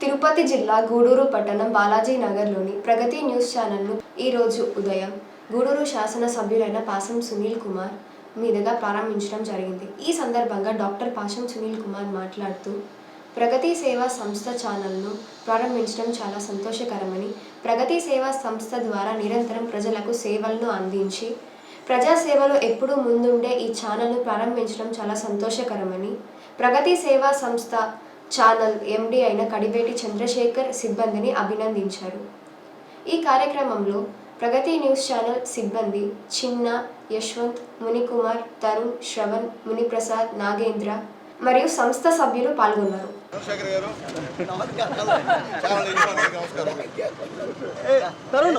తిరుపతి జిల్లా గూడూరు పట్టణం బాలాజీ నగర్లోని ప్రగతి న్యూస్ ఛానల్ను ఈరోజు ఉదయం గూడూరు శాసన సభ్యులైన పాసం సునీల్ కుమార్ మీదుగా ప్రారంభించడం జరిగింది. ఈ సందర్భంగా డాక్టర్ పాశం సునీల్ కుమార్ మాట్లాడుతూ ప్రగతి సేవా సంస్థ ఛానల్ను ప్రారంభించడం చాలా సంతోషకరమని ప్రగతి సేవా సంస్థ ద్వారా నిరంతరం ప్రజలకు సేవలను అందించి ప్రజాసేవలో ఎప్పుడూ ముందుండే ఈ ఛానల్ను ప్రారంభించడం చాలా సంతోషకరమని ప్రగతి సేవా సంస్థ ఛానల్ ఎండి అయిన కడివేటి చంద్రశేఖర్ సిబ్బందిని అభినందించారు. ఈ కార్యక్రమంలో ప్రగతి న్యూస్ ఛానల్ సిబ్బంది చిన్న యశ్వంత్ మునికుమార్ తరుణ్ శ్రవణ్ మునిప్రసాద్ నాగేంద్ర మరియు సంస్థ సభ్యులు పాల్గొన్నారు. తరుణ్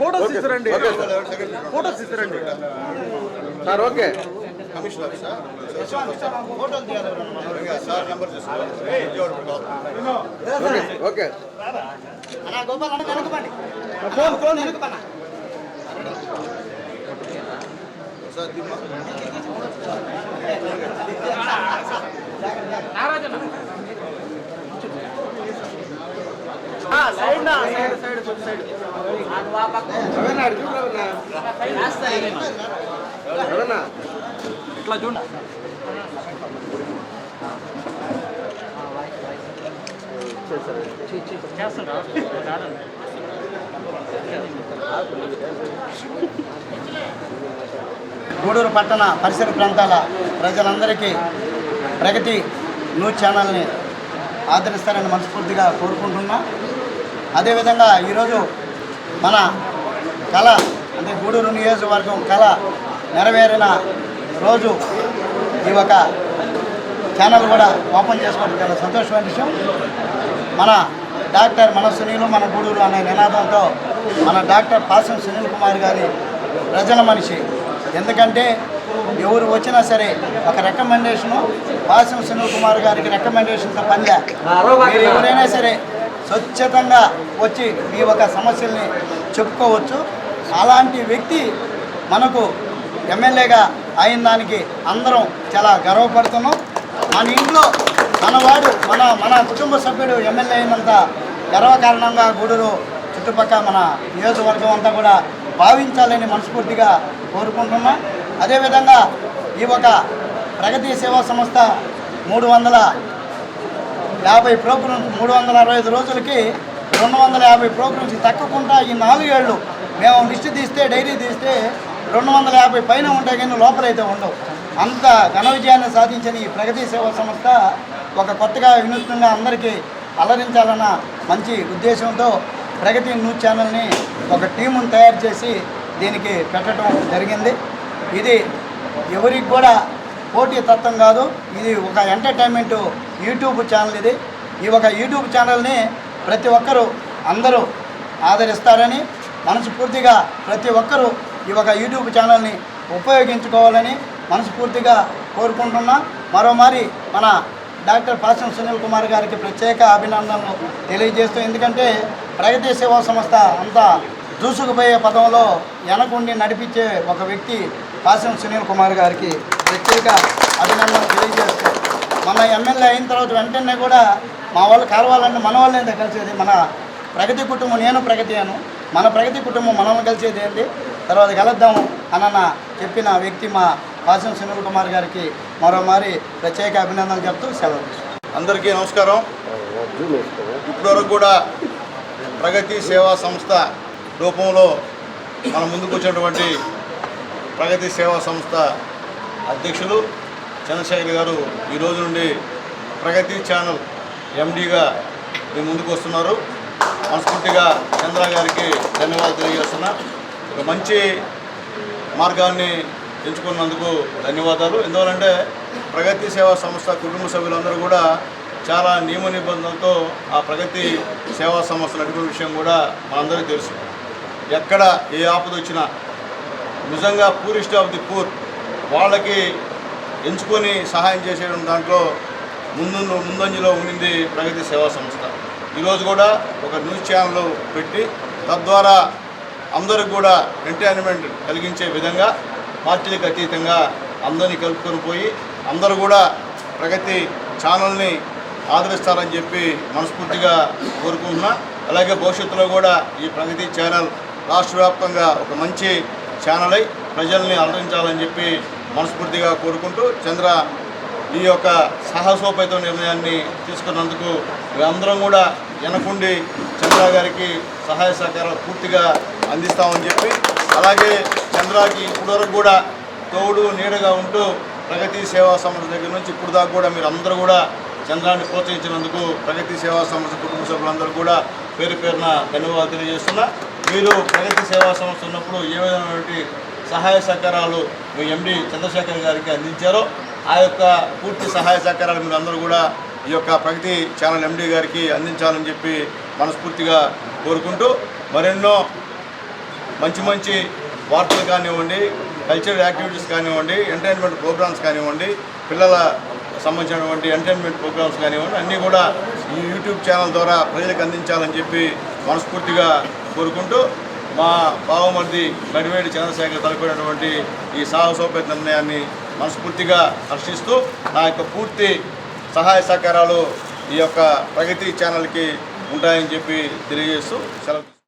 ఫోటోస్ ఇస్తారండి. ఫోటోస్ ఇస్తారండి. సార్ ఓకే కమిషనర్ సార్ ఫోటోలు తీయాలి సార్ నెంబర్ ఓకే ఓకే అన్నా గోపాల్ అన్న వెనకపండి ఫోన్ ఫోన్. వెనకపన్న సార్ దిమ్మా సైడ్ నా గూడూరు పట్టణ పరిసర ప్రాంతాల ప్రజలందరికీ ప్రగతి న్యూస్ ఛానల్ని ఆదరిస్తారని మనస్ఫూర్తిగా కోరుకుంటున్నా. అదేవిధంగా ఈరోజు మన కళ అంటే గూడూరు నియోజకవర్గం కళ నెరవేరిన రోజు ఈ ఒక ఛానల్ కూడా ఓపెన్ చేసుకోవడం చాలా సంతోషమైన విషయం. మన డాక్టర్ మన సునీలు మన గూడూరు అనే నినాదంతో మన డాక్టర్ పాసం సునీల్ కుమార్ గారి ప్రజల మనిషి ఎందుకంటే ఎవరు వచ్చినా సరే ఒక రికమెండేషను పాసం సునీల్ కుమార్ గారికి రికమెండేషన్తో పనిలే మీరు ఎవరైనా సరే స్వచ్ఛతంగా వచ్చి మీ ఒక సమస్యల్ని చెప్పుకోవచ్చు. అలాంటి వ్యక్తి మనకు ఎమ్మెల్యేగా అయిన దానికి అందరం చాలా గర్వపడుతున్నాం. మన ఇంట్లో మనవాడు మన మన కుటుంబ సభ్యుడు ఎమ్మెల్యే అయినంత గర్వకారణంగా గూడూరు చుట్టుపక్కల మన నియోజకవర్గం అంతా కూడా భావించాలని మనస్ఫూర్తిగా కోరుకుంటున్నాం. అదేవిధంగా ఈ ఒక ప్రగతి సేవా సంస్థ మూడు వందల యాభై ప్రోగ్రామ్స్ మూడు వందల అరవై ఐదు రోజులకి రెండు వందల యాభై ప్రోగ్రామ్స్ తక్కకుండా ఈ నాలుగేళ్ళు మేము లిస్ట్ తీస్తే డైరీ తీస్తే రెండు వందల యాభై పైన ఉంటాయి కానీ లోపలైతే ఉండవు. అంత ఘన విజయాన్ని సాధించిన ఈ ప్రగతి సేవా సంస్థ ఒక కొత్తగా వినూత్నంగా అందరికీ అలరించాలన్న మంచి ఉద్దేశంతో ప్రగతి న్యూస్ ఛానల్ని ఒక టీమును తయారు చేసి దీనికి పెట్టడం జరిగింది. ఇది ఎవరికి కూడా పోటీ తత్వం కాదు. ఇది ఒక ఎంటర్టైన్మెంట్ యూట్యూబ్ ఛానల్ ఇది. ఈ ఒక యూట్యూబ్ ఛానల్ని ప్రతి ఒక్కరూ అందరూ ఆదరిస్తారని మనస్ఫూర్తిగా ప్రతి ఒక్కరూ ఈ ఒక యూట్యూబ్ ఛానల్ని ఉపయోగించుకోవాలని మనస్ఫూర్తిగా కోరుకుంటున్నా. మరోమారి మన డాక్టర్ పాసం సునీల్ కుమార్ గారికి ప్రత్యేక అభినందనలు తెలియజేస్తూ ఎందుకంటే ప్రగతి సేవా సంస్థ అంతా దూసుకుపోయే పదంలో వెనకుండి నడిపించే ఒక వ్యక్తి పాసం సునీల్ కుమార్ గారికి ప్రత్యేక అభినందనలు తెలియజేస్తూ మన ఎమ్మెల్యే అయిన తర్వాత వెంటనే కూడా మా వాళ్ళు కలవాలంటే మన వాళ్ళే కలిసేది. మన ప్రగతి కుటుంబం నేను ప్రగతి అను. మన ప్రగతి కుటుంబం మనల్ని కలిసేది ఏంటి? తర్వాత కలుద్దాము అన్న చెప్పిన వ్యక్తి మా పాసం సునీల్ కుమార్ గారికి మరోమారి ప్రత్యేక అభినందనలు చెప్తూ సెలవు. అందరికీ నమస్కారం. ఇప్పటివరకు కూడా ప్రగతి సేవా సంస్థ రూపంలో మన ముందుకు వచ్చినటువంటి ప్రగతి సేవా సంస్థ అధ్యక్షులు చంద్రశేఖర్ గారు ఈ రోజు నుండి ప్రగతి ఛానల్ ఎండీగా మీ ముందుకు వస్తున్నారు మనస్ఫూర్తిగా చంద్ర గారికి ధన్యవాదాలు తెలియజేస్తున్నా. ఒక మంచి మార్గాన్ని ఎంచుకున్నందుకు ధన్యవాదాలు. ఎందువలంటే ప్రగతి సేవా సంస్థ కుటుంబ సభ్యులందరూ కూడా చాలా నియమ నిబంధనలతో ఆ ప్రగతి సేవా సంస్థ నడిపే విషయం కూడా మనందరికీ తెలుసు. ఎక్కడ ఏ ఆపద వచ్చినా నిజంగా పూరిస్ట్ ఆఫ్ ది పూర్ వాళ్ళకి ఎంచుకొని సహాయం చేసేయడం దాంట్లో ముందు ముందంజలో ఉండింది ప్రగతి సేవా సంస్థ. ఈరోజు కూడా ఒక న్యూస్ ఛానల్ పెట్టి తద్వారా అందరికి కూడా ఎంటర్టైన్మెంట్ కలిగించే విధంగా పార్టీలకు అతీతంగా అందరినీ కలుపుకొని పోయి అందరూ కూడా ప్రగతి ఛానల్ని ఆదరిస్తారని చెప్పి మనస్ఫూర్తిగా కోరుకుంటున్నా. అలాగే భవిష్యత్తులో కూడా ఈ ప్రగతి ఛానల్ రాష్ట్ర వ్యాప్తంగా ఒక మంచి ఛానల్ అయి ప్రజల్ని అలరించాలని చెప్పి మనస్ఫూర్తిగా కోరుకుంటూ చంద్ర ఈ యొక్క సాహసోపేత నిర్ణయాన్ని తీసుకున్నందుకు మేమందరం కూడా వెనకుండి చంద్ర గారికి సహాయ సహకారాలు పూర్తిగా అందిస్తామని చెప్పి అలాగే చంద్రకి ఇప్పటివరకు కూడా తోడు నీడగా ఉంటూ ప్రగతి సేవా సంస్థ దగ్గర నుంచి ఇప్పుడు దాకా కూడా మీరు అందరూ కూడా చంద్రాన్ని ప్రోత్సహించినందుకు ప్రగతి సేవా సంస్థ కుటుంబ సభ్యులందరూ కూడా పేరు పేరున ధన్యవాదాలు తెలియజేస్తున్నా. మీరు ప్రగతి సేవా సంస్థ ఉన్నప్పుడు ఏ విధమైనటువంటి సహాయ సహకారాలు మీ ఎండి చంద్రశేఖర్ గారికి అందించారో ఆ యొక్క పూర్తి సహాయ సహకారాలు మీరు అందరూ కూడా ఈ యొక్క ప్రగతి ఛానల్ ఎండి గారికి అందించాలని చెప్పి మనస్ఫూర్తిగా కోరుకుంటూ మరెన్నో మంచి మంచి వార్తలు కానివ్వండి కల్చరల్ యాక్టివిటీస్ కానివ్వండి ఎంటర్టైన్మెంట్ ప్రోగ్రామ్స్ కానివ్వండి పిల్లల సంబంధించినటువంటి ఎంటర్టైన్మెంట్ ప్రోగ్రామ్స్ కానివ్వండి అన్నీ కూడా ఈ యూట్యూబ్ ఛానల్ ద్వారా ప్రజలకు అందించాలని చెప్పి మనస్ఫూర్తిగా కోరుకుంటూ మా బావమర్ది గడివేడి చంద్రశేఖర్ తలపినటువంటి ఈ సాహసోపేత నిర్ణయాన్ని మనస్ఫూర్తిగా హర్షిస్తూ నా యొక్క పూర్తి సహాయ సహకారాలు ఈ యొక్క ప్రగతి ఛానల్కి ఉంటాయని చెప్పి తెలియజేస్తూ సెలవు